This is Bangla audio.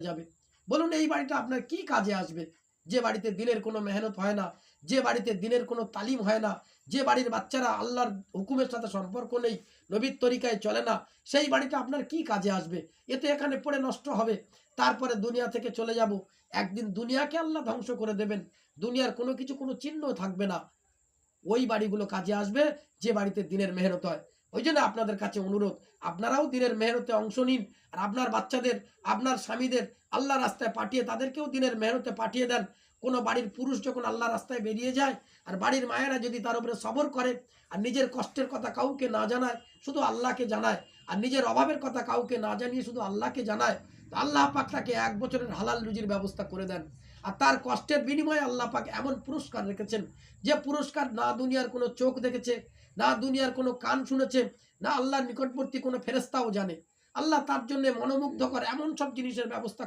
যাবে। বলুন, এই বাড়িটা আপনার কি কাজে আসবে? যে বাড়িতে দিনের কোনো মেহনত হয় না, যে বাড়িতে দিনের কোনো তালিম হয় না, যে বাড়ির বাচ্চারা আল্লাহর হুকুমের সাথে সম্পর্ক নেই, নবীর তরিকায় চলে না, সেই বাড়িটা আপনার কি কাজে আসবে? এতে এখানে পড়ে নষ্ট হবে। তারপরে দুনিয়া থেকে চলে যাব। একদিন দুনিয়াকে আল্লাহ ধ্বংস করে দেবেন। দুনিয়ার কোনো কিছু কোনো চিহ্ন থাকবে না। ওই বাড়িগুলো কাজে আসবে যে বাড়িতে দিনের মেহনত হয়। ওই জন্য আপনাদের কাছে অনুরোধ, আপনারাও দিনের মেহনতে অংশ নিন, আর আপনার বাচ্চাদের, আপনার স্বামীদের আল্লাহ রাস্তায় পাঠিয়ে তাদেরকেও দিনের মেহনতে পাঠিয়ে দেন। কোনো বাড়ির পুরুষ যখন আল্লাহ রাস্তায় বেরিয়ে যায়, আর বাড়ির মায়েরা যদি তার উপরে সবর করে, আর নিজের কষ্টের কথা কাউকে না জানায়, শুধু আল্লাহকে জানায়, আর নিজের অভাবের কথা কাউকে না জানিয়ে শুধু আল্লাহকে জানায়, তো আল্লাহ পাক তাকে এক বছরের হালাল রুজির ব্যবস্থা করে দেন। আর তার কষ্টের বিনিময়ে আল্লাহ পাক এমন পুরস্কার রেখেছেন যে পুরস্কার না দুনিয়ার কোনো চোখ দেখেছে, না দুনিয়ার কোনো কান শুনেছে, না আল্লাহর নিকটবর্তী কোনো ফেরেস্তাও জানে। আল্লাহ তার জন্য মনোমুগ্ধকর এমন সব জিনিসের ব্যবস্থা